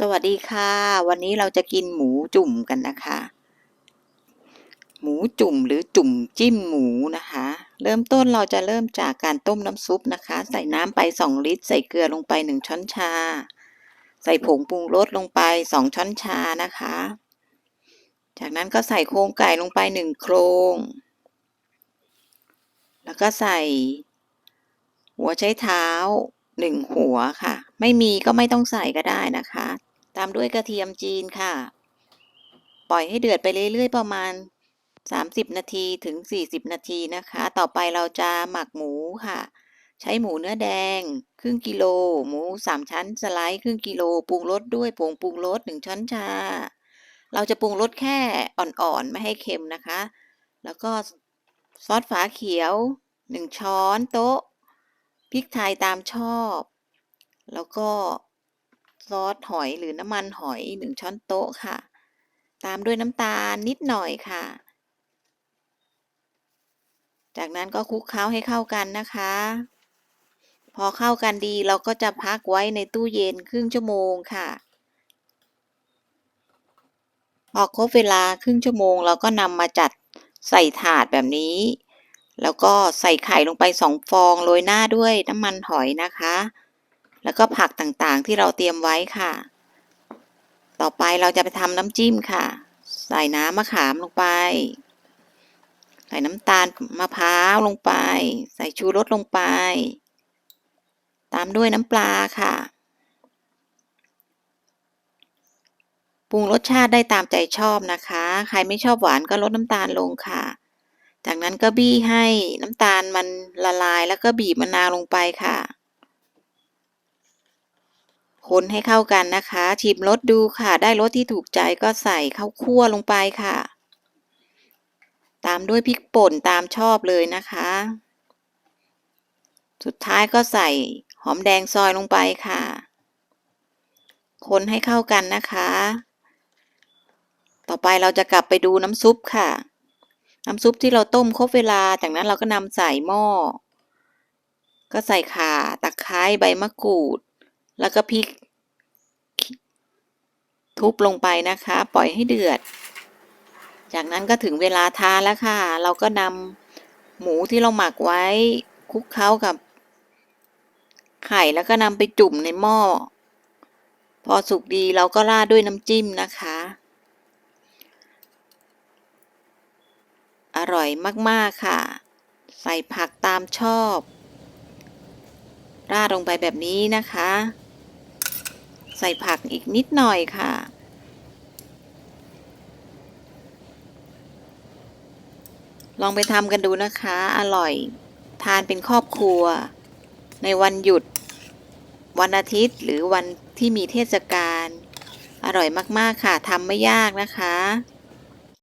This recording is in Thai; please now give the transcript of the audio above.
สวัสดีค่ะ วันนี้เราจะกินหมูจุ่มกันนะคะ หมูจุ่มหรือจุ่มจิ้มหมูนะคะ เริ่มต้นเราจะเริ่มจากการต้มน้ำซุปนะคะ ใส่น้ำไป 2 ลิตร ใส่เกลือลงไป 1 ช้อนชา ใส่ผงปรุงรสลงไป 2 ช้อนชานะคะ จากนั้นก็ใส่โครงไก่ลงไป 1 โครง แล้วก็ใส่ หัวใช้เท้า1หัวค่ะ ไม่มีก็ไม่ต้องใส่ก็ได้นะคะ ตามด้วยกระเทียมจีนค่ะ ปล่อยให้เดือดไปเรื่อยๆ ประมาณ 30 นาทีถึง 40 นาทีนะคะ ต่อไปเราจะหมักหมูค่ะ ใช้หมูเนื้อแดง ครึ่งกิโล หมู3ชั้นสไลด์ครึ่งกิโล ปรุงรสด้วยผงปรุงรส1ช้อนชา เราจะปรุงรสแค่อ่อนๆ ไม่ให้เค็มนะคะ แล้วก็ซอสฝาเขียว 1 ช้อนโต๊ะ พริกไทยตามชอบ แล้วก็ ซอสหอยหรือน้ำมันหอย1ช้อนโต๊ะค่ะ ตามด้วยน้ำตาลนิดหน่อยค่ะ จากนั้นก็คลุกเคล้าให้เข้ากันนะคะ พอเข้ากันดีเราก็จะพักไว้ในตู้เย็นครึ่งชั่วโมงค่ะพอครบเวลาครึ่งชั่วโมงเราก็นำมาจัดใส่ถาดแบบนี้ แล้วก็ใส่ไข่ลงไป2ฟองโรยหน้าด้วยน้ำมันหอยนะคะ แล้วก็ผักต่างๆที่เราเตรียมไว้ค่ะ ต่อไปเราจะไปทำน้ำจิ้มค่ะ ใส่น้ำมะขามลงไป ใส่น้ำตาลมะพร้าวลงไป ใส่ชูรสลงไป ตามด้วยน้ำปลาค่ะ ปรุงรสชาติได้ตามใจชอบนะคะ ใครไม่ชอบหวานก็ลดน้ำตาลลงค่ะ จากนั้นก็บี้ให้น้ำตาลมันละลายแล้วก็บีบมะนาวลงไปค่ะ คนให้เข้ากันนะคะ ชิมรสดูค่ะ ได้รสที่ถูกใจก็ใส่ข้าวคั่วลงไปค่ะ ตามด้วยพริกป่นตามชอบเลยนะคะ สุดท้ายก็ใส่หอมแดงซอยลงไปค่ะ คนให้เข้ากันนะคะ ต่อไปเราจะกลับไปดูน้ำซุปค่ะ น้ำซุปที่เราต้มครบเวลา จากนั้นเราก็นำใส่หม้อ ก็ใส่ข่าตะไคร้ใบมะกรูด แล้วก็พริก ทุบลงไปนะคะ ปล่อยให้เดือด จากนั้นก็ถึงเวลาทานแล้วค่ะ เราก็นำหมูที่เราหมักไว้คลุกเคล้ากับ ไข่แล้วก็นำไปจุ่มในหม้อ พอสุกดีเราก็ราดด้วยน้ำจิ้มนะคะ อร่อยมากๆค่ะ ใส่ผักตามชอบราดลงไปแบบนี้นะคะ ใส่ผักอีกนิดหน่อยค่ะ ลองไปทำกันดูนะคะ อร่อย ทานเป็นครอบครัว ในวันหยุด วันอาทิตย์หรือวันที่มีเทศกาลอร่อยมาก ๆ ค่ะทำไม่ยากนะคะ